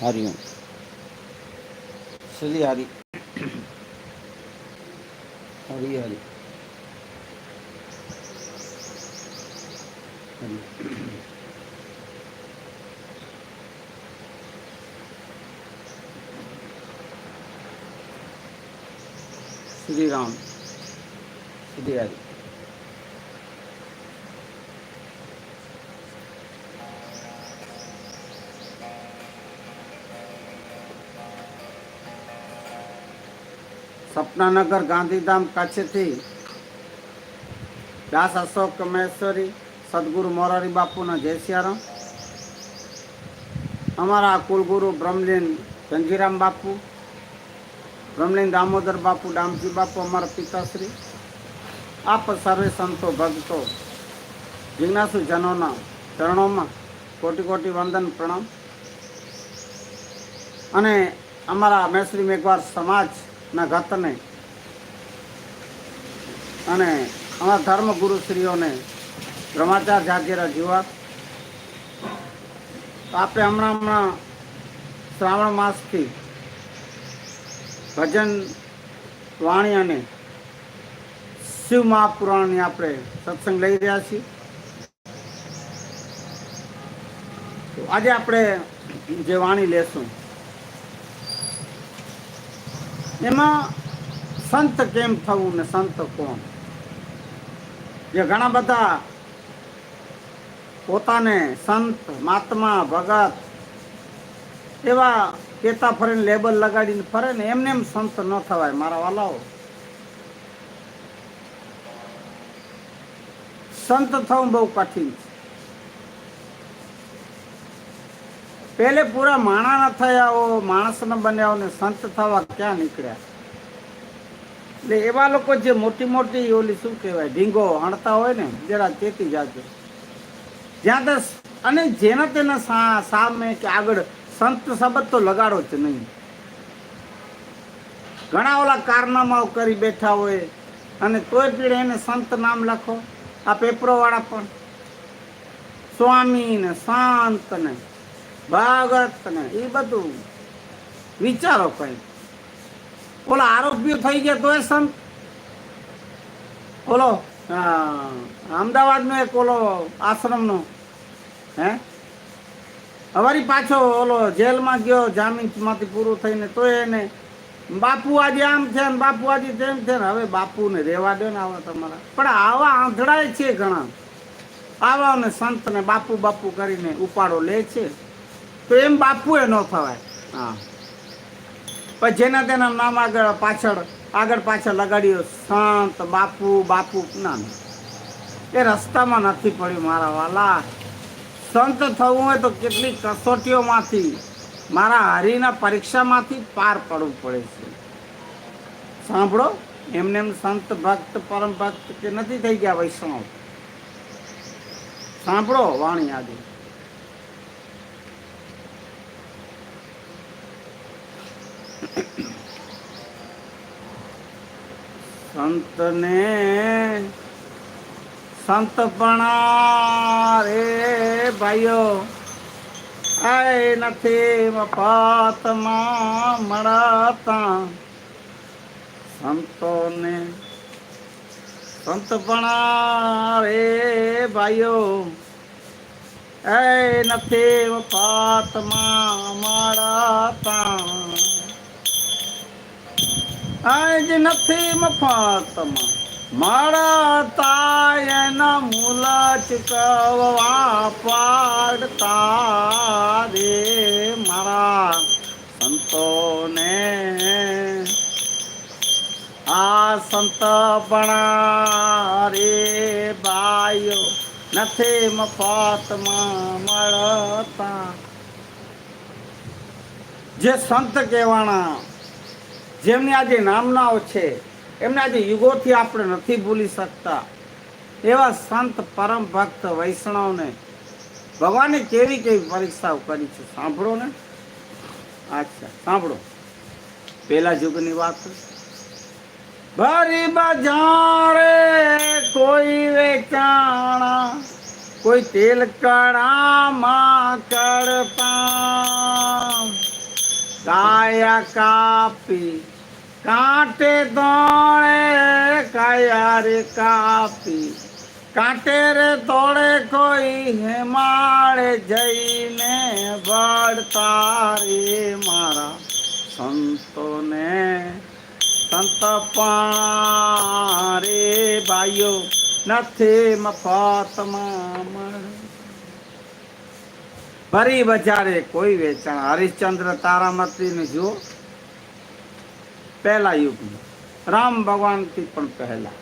હરિઓમ શ્રી હરિ. હરિ હરિ. હરિ. શ્રી રામ શ્રી હરિ. સપનાનગર ગાંધીધામ કચ્છથી દાસ અશોક મહેશ્વરી સદગુરુ મોરારી બાપુના જય સિયારામ અમારા કુલગુરુ બ્રહ્મલીન ગંજીરામ બાપુ બ્રહ્મલીન દામોદર બાપુ ડામજી બાપુ અમારા પિતાશ્રી આપ સર્વે સંતો ભક્તો જિજ્ઞાસુ જનોના ચરણોમાં કોટી કોટી વંદન પ્રણામ અને અમારા મેશ્રી મેઘવાર સમાજના ગતને અને અમારા ધર્મગુરુશ્રીઓને બ્રહ્માચાર જાગીરા જીવા આપણે હમણાં હમણાં શ્રાવણ માસથી ભજન, વાણી અને શિવ મહાપુરાણની આપણે સત્સંગ લઈ રહ્યા છીએ. આજે આપણે જે વાણી લેશું, એમાં સંત કેમ થવું ને સંત કોણ? જે ઘણા બધા પોતાને સંત, મહાત્મા, ભગત એવા કેતા ફરીને લેબલ લગાડીને ફરે ને એમને એમ સંત ન થવાય, મારા વાલાઓ. સંત થવું બહુ કઠિન છે. પેલે પૂરા માણા ન થયા હો, માણસ ન બન્યા ને સંત થવા ક્યાં નીકળ્યા? એટલે એવા લોકો જે મોટી મોટી ઓલી શું કહેવાય, ઢીંગો હણતા હોય ને જરા ચેતી જાજો જ્યાં અને જેના તેના સામે કે આગળ સંત શબ્દ તો લગાડો જ નહીં. ઘણા ઓલા કારનામાઓ કરી બેઠા હોય, અને તોય પીડે એને સંત નામ લખો. આ પેપરો વાળા પણ. સ્વામી ને સંત ને ભગત ને એ બધું વિચારો કઈ ઓલા આરોપીઓ થઈ ગયા તોય સમ. ઓલો અમદાવાદ નો એક ઓલો આશ્રમ નો હે? હવારી પાછો ઓલો જેલમાં ગયો જામીનમાંથી પૂરું થઈને તોય એને બાપુ આજે આમ છે ને, બાપુ આજે તેમ છે ને, હવે બાપુને રહેવા દે ને આવા તમારા. પણ આવા આંધળાય છે ઘણા. આવા ને સંત ને બાપુ બાપુ કરીને ઉપાડો લે છે. તો એમ બાપુએ ન થવાય. હા. પણ જેના તેના નામ આગળ પાછળ આગળ પાછળ લગાડ્યો, સંત, બાપુ બાપુ ના. એ રસ્તામાં નથી પડ્યું મારા વાલા. સંત થવું હોય તો કેટલી કસોટીઓમાંથી, મારા હરિના પરીક્ષામાંથી પાર પડવું પડે છે. સાંભળો, એમને એમ સંત ભક્ત, પરમ ભક્ત કે નથી થઈ ગયા વૈષ્ણવ? સાંભળો વાણી આજે સંતને સંતપણા રે ભાઈઓ, આય નથી મફતમાં મળતા. સંતોને સંતપણા રે ભાઈઓ એ નથી મફતમાં મળતા. આજ નથી મફતમાં. મારા તાયના મૂલ ચૂકવવા પાડતા રે મારા સંતોને. આ સંત બણા રે બાયો નથી મફતમાં મળતા. જે સંત કહેવાના જેમની આજે નામનાઓ છે, એમને આજે યુગોથી આપણે નથી ભૂલી શકતા. એવા સંત પરમ ભક્ત વૈષ્ણવને ભગવાને કેવી કેવી પરીક્ષાઓ કરી છે? સાંભળો ને. અચ્છા, સાંભળો. પેલા યુગની વાત. ભરી બજારે કોઈ વેચાણા, કોઈ તેલ કણામાં કરતા. કાયા કાપી કાંટે દોડે કાયા રે કાપી કાંટે રે દોડે કોઈ હેમાળે જઈને વળતા રે મારા સંતોને સંત રે ભાઈઓ નથી મફતમાં મળે ફરી બજારે કોઈ વેચાણ હરિશ્ચંદ્ર તારામતીને જુઓ પહેલા યુગમાં રામ ભગવાનથી પણ પહેલા.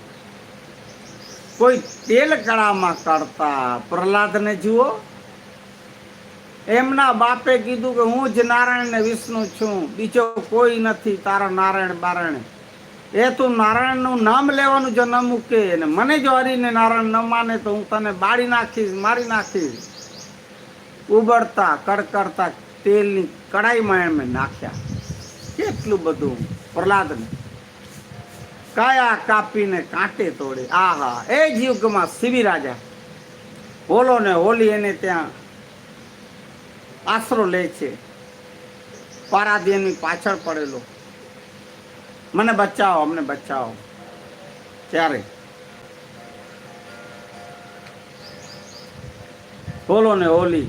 કોઈ તેલ કળામાં કાઢતા પ્રહલાદને જુઓ. એમના બાપે કીધું કે હું જ નારાયણ ને વિષ્ણુ છું. બીજો કોઈ નથી, તારા નારાયણ બારાયણ એ તું નારાયણનું નામ લેવાનું જો ન મૂકે અને મને જો હરીને નારાયણ ન માને તો હું તને બાળી નાખીશ, મારી નાખીશ. ઉબળતા કડકડતા તેલની કડાઈમાં એમને નાખ્યા. કેટલું બધું પ્રહલાદને. કાયા કાપીને કાંટે તોડે. આહા, એ જ યુગમાં શિવી રાજા હોલો ને હોલી એને ત્યાં આશરો લે છે. પારાદીની પાછળ પડેલો. મને બચાવો, અમને બચાવો. ત્યારે હોલો ને હોલી.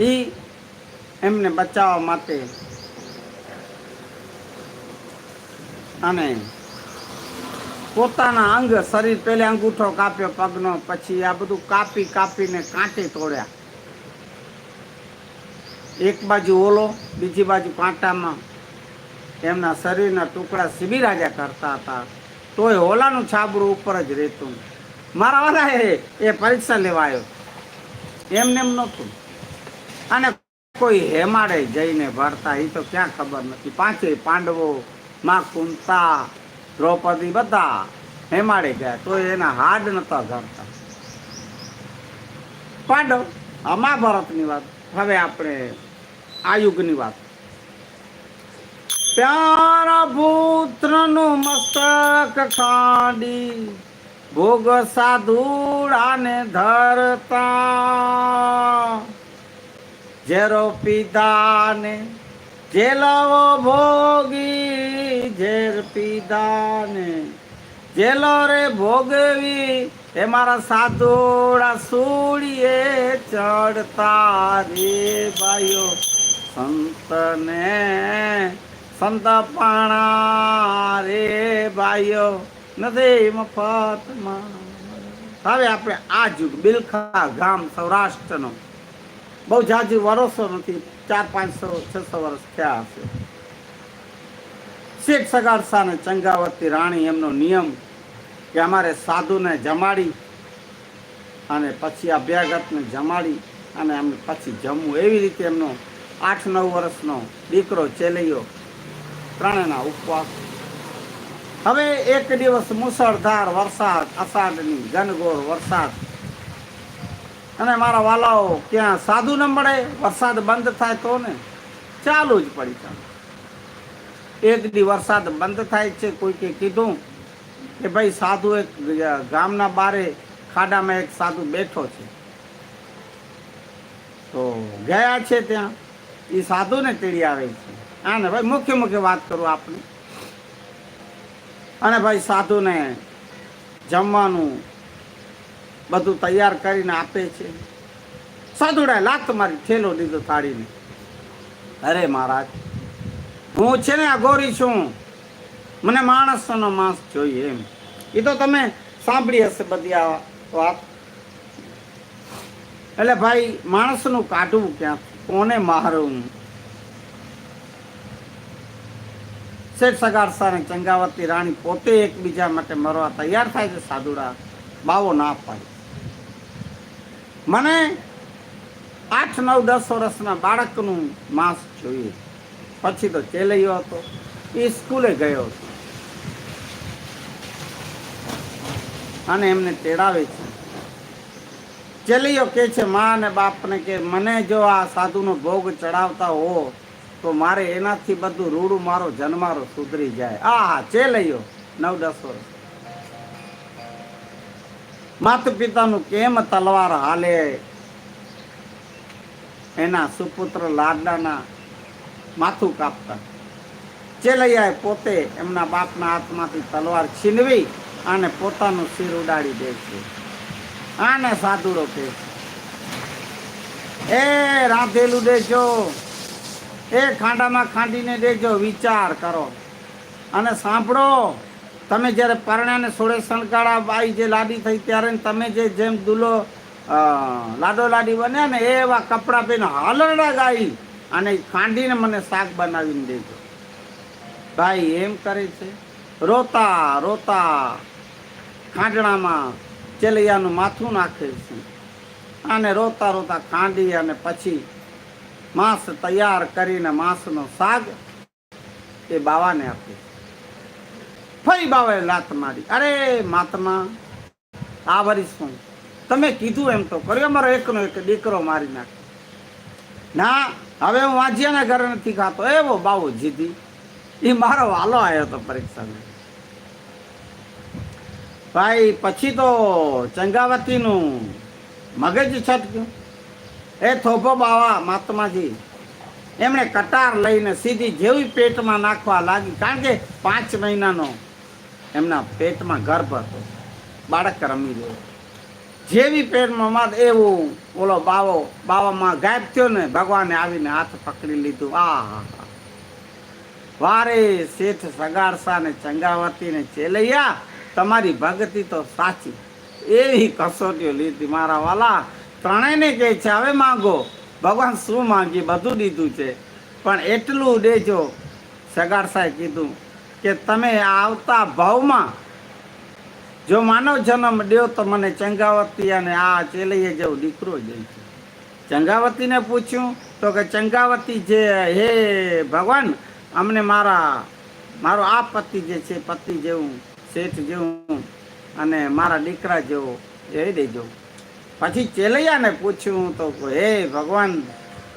ઈ એમને બચાવવા માટે. અને પોતાના અંગ શરીર પહેલે અંગૂઠો કાપ્યો, પગનો, પછી આ બધું કાપી કાપીને કાંટે તોડ્યા. એક બાજુ ઓલો, બીજી બાજુ કાંટામાં એમના શરીરના ટુકડા શિબિરાજા કરતા હતા. તોય ઓલાનું છાબરું ઉપર જ રહેતું. મારા વાળા એ પરીક્ષા લેવા આવ્યો. એમને એમ નહોતું. અને કોઈ હેમાડે જઈને ભરતા એ તો ક્યાં ખબર નથી. પાંચે પાંડવો, માં કુંતા, દ્રૌપદી બધા હેમાડે ગયા તો એના હાડ નતા ધરતા પાંડવ આ મહાભારતની વાત, હવે આપણે આ યુગની વાત. પ્યારા પુત્રનું મસ્તક ખાડી, ભોગ સાધુડાને ધરતા. જેરો પિતાને જેલવો ભોગી, ઝેર પીધાને. જેલો રે ભોગવી, એ મારા સાધુડા સૂળીએ ચડતા રે ભાઈઓ. સંતને, સંત પાણા રે ભાઈઓ. નથી મફતમાં. હવે આપણે આ યુગ બિલખા ગામ સૌરાષ્ટ્રનો. બહુ જાજી વર્ષો નથી. ચાર પાંચસો છસો વર્ષ થયા હશે. શેઠ સગાડસા અને ચંગાવતી રાણી એમનો નિયમ કે અમારે સાધુને જમાડી અને પછી અભ્યાગતને જમાડી અને એમને પછી જમવું. એવી રીતે એમનો આઠ, નવ વર્ષનો દીકરો ચેલૈયો ત્રણેના ઉપવાસ. હવે એક દિવસ મુસળધાર વરસાદ, અષાઢની ઘનઘોર વરસાદ અને મારા વાલાઓ ક્યાં સાધુ ન મળે, વરસાદ બંધ થાય તો ને? ચાલુ જ પડી ચાલુ એક દી વરસાદ બંધ થાય છે, કોઈકે કીધું કે ભાઈ સાધુ એક ગામના બારે ખાડામાં એક સાધુ બેઠો છે. તો ગયા છે ત્યાં. એ સાધુને તેડી આવે છે. હા ને ભાઈ મુખ્ય મુખ્ય વાત કરું આપણે અને ભાઈ સાધુને જમવાનું બધું તૈયાર કરીને આપે છે. સાધુડાએ લાત મારી ઠેલો દીધો થાળીને અરે મહારાજ, હું છે ને અઘોરી છું. મને માણસનો માંસ જોઈએ એમ. એ તો તમે સાંભળી હશે બધી આ વાત. એટલે ભાઈ, માણસનું કાઢવું ક્યાં કોને મારવું શેઠ સગારસા અને ચંગાવતી રાણી પોતે એકબીજા માટે મરવા તૈયાર થાય છે સાધુડા. બાવો ના પાડે. મને આઠ, નવ, દસ વર્ષના બાળકનું માંસ જોઈએ. પછી તો ચેલૈયો હતો. એ સ્કૂલે ગયો હતો. અને એમને તેડાવે છે. ચેલૈયો કે છે, મા અને બાપને કે, મને જો આ સાધુનો ભોગ ચડાવતા હો, તો મારે એનાથી બધું રૂડું મારો જન્મારો સુધરી જાય. આ હા ચેલૈયો, નવ, દસ વર્ષ. માતા પિતાનું કેમ તલવાર હાલે? એના સુપુત્ર લાડલાના માથું કાપતા. ચેલૈયાએ પોતે એમના બાપના હાથમાંથી તલવાર છીનવી અને પોતાનું શિર ઉડાડી દે છે. આને સાધુડો કહે છે. એ રાંધેલું દેજો. એ ખાંડામાં ખાંડીને દેજો. વિચાર કરો અને સાંભળો. તમે જ્યારે પરણ્યાને સોળે શણકાળા બાઈ જે લાડી થઈ ત્યારે તમે જે જેમ દુલો લાડો લાડી બન્યા ને એવા કપડાં પહેરીને હાલરડા ગાઈ અને ખાંડીને મને શાક બનાવીને દેજો. ભાઈ એમ કરે છે, રોતા રોતા, ખાંડણામાં ચેલૈયાનું માથું નાખે છે. અને રોતા રોતા ખાંડી અને પછી માંસ તૈયાર કરીને માંસનો શાક એ બાવાને આપે ફરી બાવાએ લાત મારી. અરે માતમા આ વરી શું? તમે કીધું એમ તો કર્યો. મારો એકનો એક દીકરો મારી નાખે. ના, હવે હું વાંચ્યાના ઘરે નથી ખાતો. એવો બાવો જીધી એ મારો વાલો આવ્યો હતો પરીક્ષામાં. ભાઈ, પછી તો ચંગાવતીનું મગજ છટક્યું. એ થોભો બાવા, મહાત્માજી, એમણે કટાર લઈને સીધી જેવી પેટમાં નાખવા લાગી. કારણ કે પાંચ મહિનાનો એમના પેટમાં ગર્ભ હતો. બાળક રમી ગયો. જેવી પેટમાં માત એવું ઓલો બાવો, બાવામાં ગાયબ થયો ને, ભગવાને આવીને હાથ પકડી લીધું. આ વારે શેઠ સગાડસા ને ચંગાવતી ને ચેલૈયા, તમારી ભક્તિ તો સાચી. એવી કસોટીઓ લીધી મારા વાલા. ત્રણેયને કહે છે, હવે માંગો. ભગવાન શું માંગી બધું દીધું છે. પણ એટલું દેજો સગાડસાએ કીધું કે તમે આવતા ભાવમાં જો માનવ જન્મ દો તો મને ચંગાવતી અને આ ચેલૈયે જેવો દીકરો જાય છે. ચંગાવતીને પૂછ્યું, તો કે ચંગાવતી જે હે ભગવાન, અમને મારા, મારો આ પતિ જે છે, પતિ જેવું, શેઠ જેવું, અને મારા દીકરા જેવો, એ દેજો. પછી ચેલૈયાને પૂછ્યું, તો હે ભગવાન,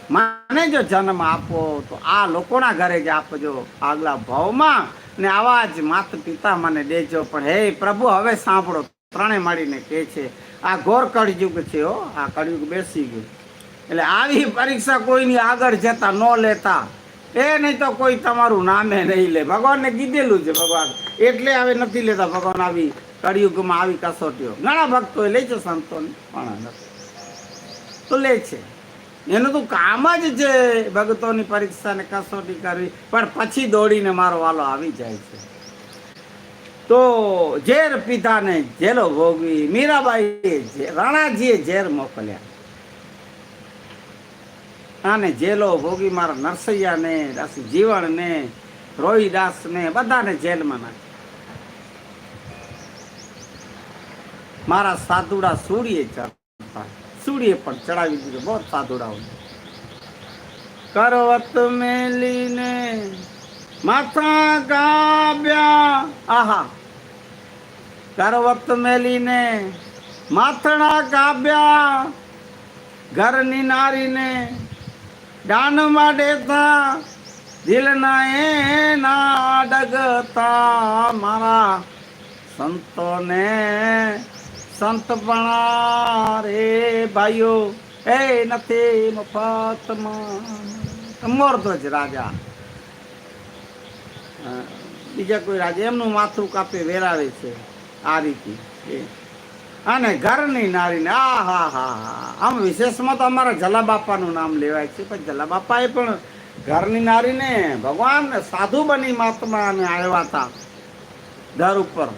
મને જો જન્મ આપો, તો આ લોકોના ઘરે જ આપજો. આગલા ભાવમાં ને આવા જ માત પિતા મને દેજો. પણ હે પ્રભુ, હવે સાંભળો ત્રણે મળીને કહે છે, આ ઘોર કળયુગ છે હો, આ કળયુગ બેસી ગયું. એટલે આવી પરીક્ષા કોઈની આગળ જતા ન લેતા. એ નહીં તો કોઈ તમારું નામે નહીં લે. ભગવાનને કીધેલું છે ભગવાન. એટલે હવે નથી લેતા. ભગવાન આવી કળિયુગમાં આવી કસોટીઓ. ઘણા ભક્તો લે છે, સંતોને પણ તો લે છે. એનું તો કામ જ છે. ભગતોની પરીક્ષાને કસોટી કરવી. પણ પછી દોડીને મારો વાલો આવી જાય છે. તો ઝેર પિતાને જેલો ભોગવી, મીરાબાઈએ રાણાજીએ ઝેર મોકલ્યા. આને જેલો ભોગી મારા નરસૈયાને જીવણને, રોહિદાસને, બધાને જેલમાં નાખ્યા. મારા સાધુડા સૂર્ય ચડતા સૂડીએ પણ ચડાવી દીધું, બહુ સાધુડાઓ. કરવત મેલીને માથા ગાબ્યા. આહા. કરવત મેલીને માથણા ગાબ્યા. ઘરની નારીને ડાનમાં ડેતા, દિલના એના ડગતા મારા સંતોને સંતપણા રે ભાઈઓ. એ નથી મફતમાં મોરધ્વજ રાજા. બીજા કોઈ રાજા. એમનું માથું કાપે વેરાવે છે આ રીતે. અને ઘરની નારીને, આ હા હા હા. આમ વિશેષમાં તો અમારા જલાબાપાનું નામ લેવાય છે, પણ જલાબાપાએ પણ ઘરની નારીને ભગવાન સાધુ બની મહાત્મા અને આવ્યા હતા દર ઉપર.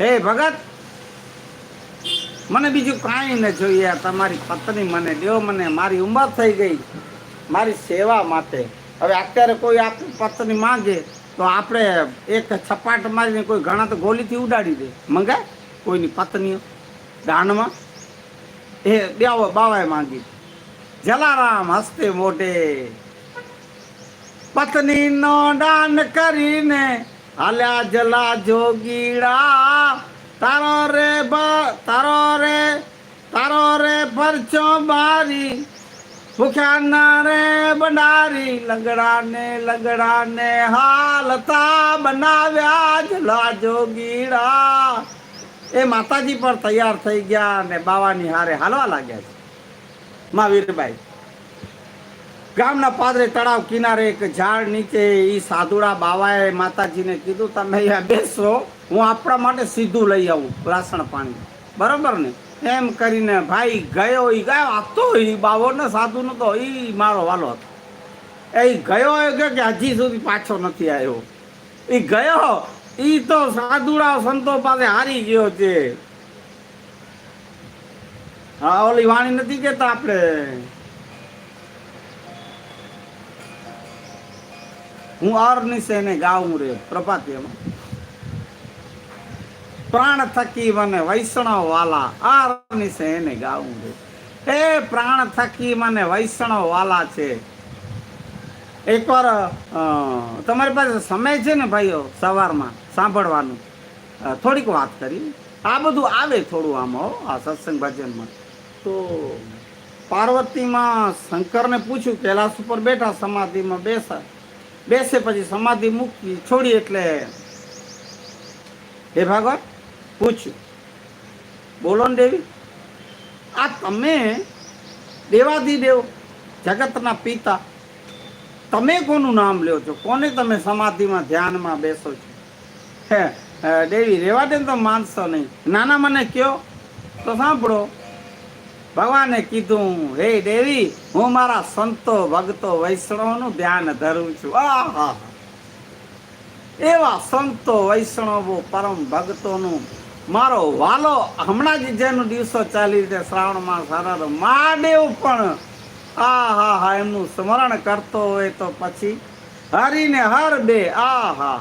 હે ભગત મને બીજું કાંઈ ન જોઈએ. તમારી પત્ની મને દો મને, મારી ઉંમર થઈ ગઈ. મારી સેવા માટે. હવે અત્યારે કોઈ આપણી પત્ની માગે તો આપણે એક છપાટ મારીને કોઈ ઘણા તો ગોલીથી ઉડાડી દે. મંગાય? કોઈની પત્નીઓ? દાનમાં? એ બેવો, બાવાએ માંગી. જલારામ હસ્તે મોઢે. પત્નીનો દાન કરીને હાલ્યા જલા જોગીડા. તારો રે બ, તારો રે તારો રે પરચો બારી ભૂખ્યા ના રે ને લંગડા ને હાલતા બનાવ્યા જ લાજો ગીડા. એ માતાજી પર તૈયાર થઈ ગયા અને બાવાની હારે હાલવા લાગ્યા છે. મહાવીરભાઈ ગામના પાદરે તળાવ કિનારે એક ઝાડ નીચે એ સાધુડા બાવાએ માતાજીને કીધું, તમે અહીંયા બેસો. હું આપણા માટે સીધું લઈ આવું રાસણ પાણી. બરોબર ને? એમ કરીને ભાઈ ગયો એ ગયો આપતો એ બાવો ને સાધુ નતો એ મારો વાલો હતો. એ ગયો કે હજી સુધી પાછો નથી આવ્યો. એ ગયો એ તો સાધુડા સંતો પાસે હારી ગયો છે. હા, ઓલી વાણી નથી કેતા આપણે? હું અર્નિશે એને ગાઉં રે પ્રભાતિયામાં પ્રાણ થકી મને વૈષ્ણવ વાલા અર્નિશે એને ગાવું છે એ પ્રાણ થકી મને વૈષ્ણવ વાલા છે. એકવાર તમારી પાસે સમય છે ને ભાઈઓ સવારમાં સાંભળવાનું? થોડીક વાત કરી. આ બધું આવે થોડું આમ આ સત્સંગ ભજનમાં. તો પાર્વતીમાં શંકરને પૂછ્યું, કૈલાસ ઉપર બેઠા સમાધિમાં બેસા. બેસે પછી સમાધિ મૂકી છોડી એટલે, હે ભાગવત પૂછ્યું. બોલો ને દેવી, આ તમે દેવાદિદેવ જગતના પિતા, તમે કોનું નામ લ્યો છો? કોને તમે સમાધિમાં ધ્યાનમાં બેસો છો? હે દેવી, રેવા દે તો માનશો નહીં. નાના મને કયો, તો સાંભળો. ભગવાને કીધું, હે દેવી, હું મારા સંતો, ભક્તો, વૈષ્ણવનું ધ્યાન ધરું છું. આહા એવા સંતો વૈષ્ણવો પરમ ભક્તોનું મારો વાલો હમણાં જ જેનો દિવસો ચાલી રીતે શ્રાવણ માસ સારા મહાદેવ પણ આ, હા હા, એમનું સ્મરણ કરતો હોય તો પછી હરીને હર બે, આ, હા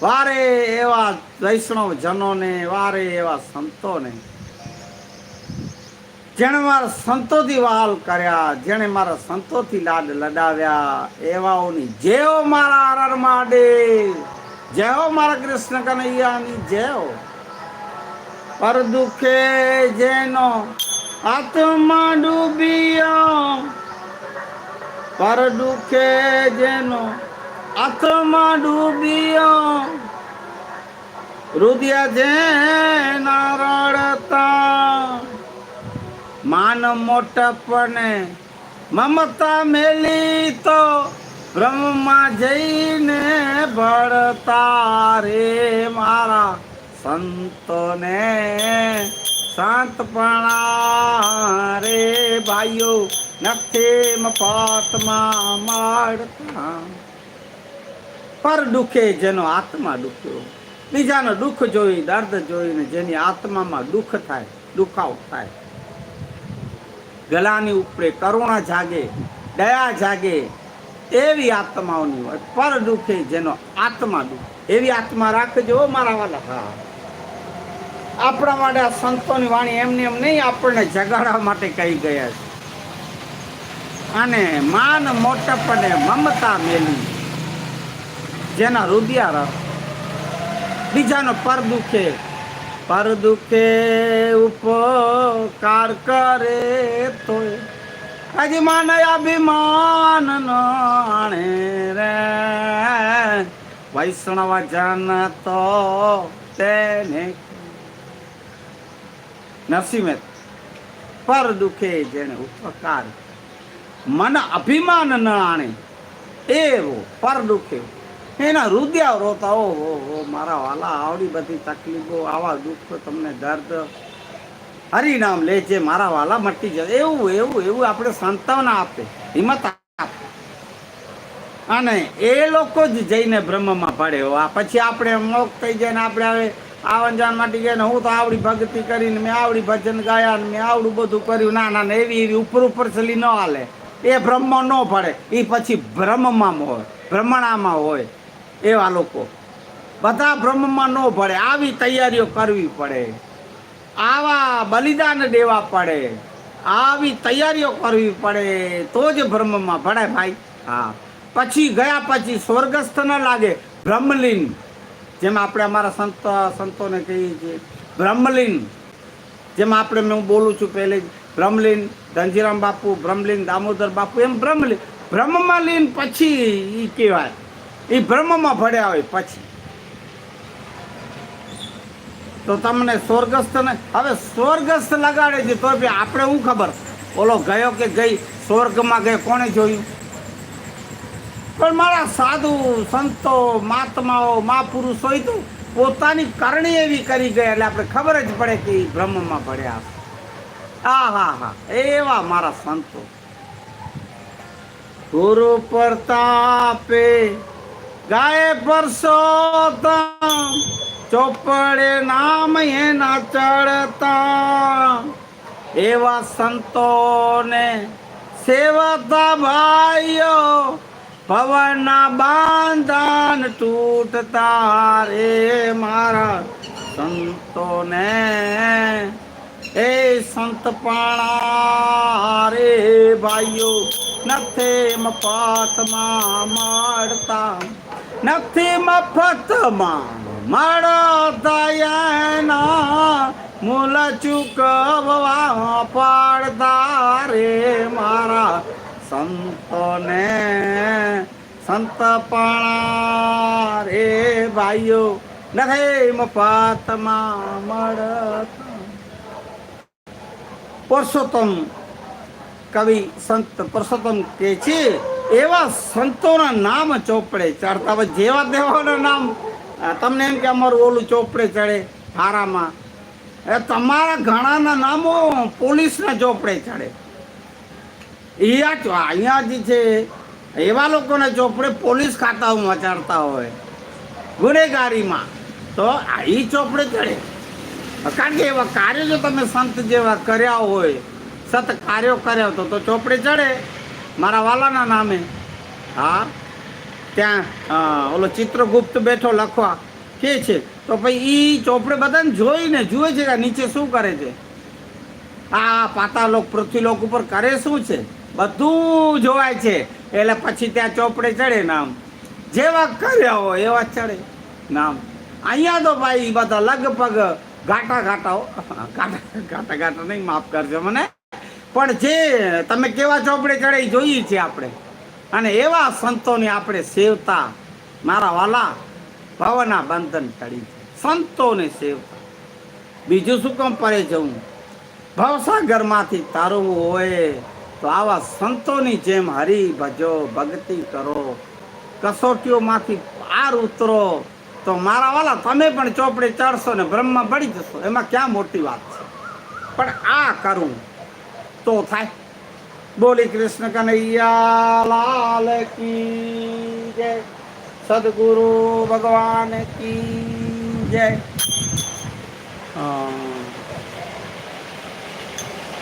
વારે એવા વૈષ્ણવ જનોને વારે એવા સંતોને. જેણે મારા સંતોથી વાલ કર્યા, જેણે મારા સંતોથી લાડ લડાવ્યા, એવાઓની જેઓ મારા હર મહાદેવ, જેઓ મારા કૃષ્ણ કનૈયાની જય પર દુખે જેનો આત્મા ડૂબિયો. પર દુખે જેનો આત્મા ડૂબિયો. રુદિયા જેના રડતા માન મોટપને મમતા મેલી તો બ્રહ્મમાં જઈને ભળતા રે મારા સંતોને શાંતપણા રે ભાઈઓ નથી મફતમાં મળતા પર દુખે જેનો આત્મા દુખ્યો, બીજાનો દુઃખ જોઈ, દર્દ જોઈને જેની આત્મામાં દુઃખ થાય, દુખાવ થાય. ગલાની ઉપરે કરુણા જાગે, દયા જાગે એવી આત્માઓની હોય. પર દુખે જેનો આત્મા દુઃખ, એવી આત્મા રાખજો મારા વાલા. હા. આપણા માટે આ સંતોની વાણી એમને એમ નહીં, આપણને જગાડવા માટે કહી ગયા છે. અને માન મોટપને મમતા મેલી. જેના રુદિયા રસ બીજાનો પર દુખે. પર દુખે ઉપકાર કરે તો હજી માને અભિમાન નાણે રે. વૈષ્ણવ જન તો તેને નરસિંહ પર દુખે જેને ઉપકાર મન અભિમાન ન આણે, એવો પર દુખે. એના રુદિયા રોતા ઓ હો, મારા વાલા, આવડી બધી તકલીફો, આવા દુઃખ તમને દર્દ. હરિનામ લેજે મારા વાલા મટી જાય. એવું એવું એવું આપણે સંતાવના આપે, હિંમત આપે. અને એ લોકો જ જઈને બ્રહ્મમાં પડે. પછી આપણે મોક થઈ જાય ને આપણે હવે આવન જાન માટે ગયા ને હું તો આવડી ભક્તિ કરીને મેં આવડી ભજન ગાયા ને મેં આવડું બધું કર્યું. ના ના ના, એવી એવી ઉપર ઉપર ચલી ન હાલે. એ બ્રહ્મ ન પડે એ પછી બ્રહ્મમાં હોય ભ્રમણામાં હોય એવા લોકો. બધા બ્રહ્મમાં ન પડે આવી તૈયારીઓ કરવી પડે. આવા બલિદાન દેવા પડે. આવી તૈયારીઓ કરવી પડે. તો જ બ્રહ્મમાં ભળે ભાઈ. હા. પછી ગયા પછી સ્વર્ગસ્થ ન લાગે. બ્રહ્મલીન. જેમ આપણે અમારા સંત, સંતોને કહીએ છીએ. બ્રહ્મલીન, જેમ આપણે હું બોલું છું પહેલે જ, બ્રહ્મલીન, ધનજીરામ બાપુ, બ્રહ્મલીન, દામોદર બાપુ, એમ બ્રહ્મલીન બ્રહ્મમાં લીન પછી એ કહેવાય. એ બ્રહ્મમાં ભળ્યા હોય પછી. તો તમને સ્વર્ગસ્થ ને, હવે સ્વર્ગસ્થ લગાડે છે, તો બી આપણે શું ખબર? ઓલો ગયો કે ગઈ, સ્વર્ગમાં ગયો, કોણે જોયું? પણ મારા સાધુ, સંતો, મહાત્માઓ, મહાપુરુષો તો પોતાની કરણી એવી કરી ગયા એટલે આપણે ખબર જ પડે કે બ્રહ્મમાં હશે. આ, હા હા, એવા મારા સંતો ગુરુ પ્રતાપે ગાય પરસોતમ ચોપડે નામ એના ચડતા એવા સંતોને સેવતા ભાઈઓ ભવના બાંધન તૂટતા રે મારા સંતોને. એ સંત પાણા રે ભાઈઓ, નથી મફતમાં માડતા નથી મફતમાં મળતા મૂલ ચૂકવવા પાડતા રે મારા સંતોને સંતપણા રે ભાઈઓ નથી મફતમાં મળતા. પુરુષોત્તમ કવિ સંત પુરુષોત્તમ કે છે, એવા સંતોના નામ ચોપડે ચડતા હવે જેવા દેવાના નામ. તમને એમ કે અમારું ઓલું ચોપડે ચડે હારામાં. એ તમારા ઘણાના નામો પોલીસના ચોપડે ચડે. અહીંયા અહીંયા જે છે. એવા લોકોને ચોપડે પોલીસ ખાતાઓમાં ચડતા હોય, ગુનેગારીમાં, તો ઈ ચોપડે ચડે. કારણ કે એવા કાર્યો જો તમે સંત જેવા કર્યા હોય, સત કાર્યો કર્યા તો તો ચોપડે ચડે. મારા વાલાના નામે. હા, ત્યાં ઓલો ચિત્રગુપ્ત બેઠો લખવા કે છે, તો ભાઈ એ ચોપડે બધાને જોઈને જુએ છે કે નીચે શું કરે છે? આ પાતાલોક, પૃથ્વીલોક ઉપર કરે શું છે? બધું જોવાય છે. એટલે પછી ત્યાં ચોપડે ચડે નામ. જેવા કર્યા હોય એવા ચડે નામ. અહીંયા તો ભાઈ બધા લગભગ ઘાટા ઘાટા ઘાટા ઘાટા ઘાટા નહીં, માફ કરજો મને. પણ જે તમે કેવા ચોપડે ચડે એ જોઈએ છીએ આપણે. અને એવા સંતોને આપણે સેવતા મારા વાલા ભવના બંધન ચડી સંતોને સેવતા. બીજું શું કામ પરે જવું? ભવસાગરમાંથી તારવું હોય. તો આવા સંતોની જેમ હરી ભજો, ભક્તિ કરો. કસોટીઓમાંથી પાર ઉતરો. તો મારા વાલા, તમે પણ ચોપડે ચડશો ને બ્રહ્મા પડી જશો. એમાં ક્યાં મોટી વાત છે? પણ આ કરું તો થાય. બોલી કૃષ્ણ કનૈયા, લાલ કી જય. સદગુરુ ભગવાન કી જય.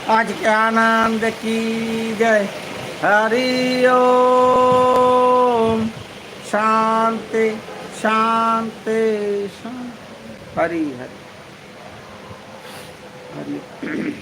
आज के आनंद की जय हरि ओम शांति शांति शांति हरि हरि हरि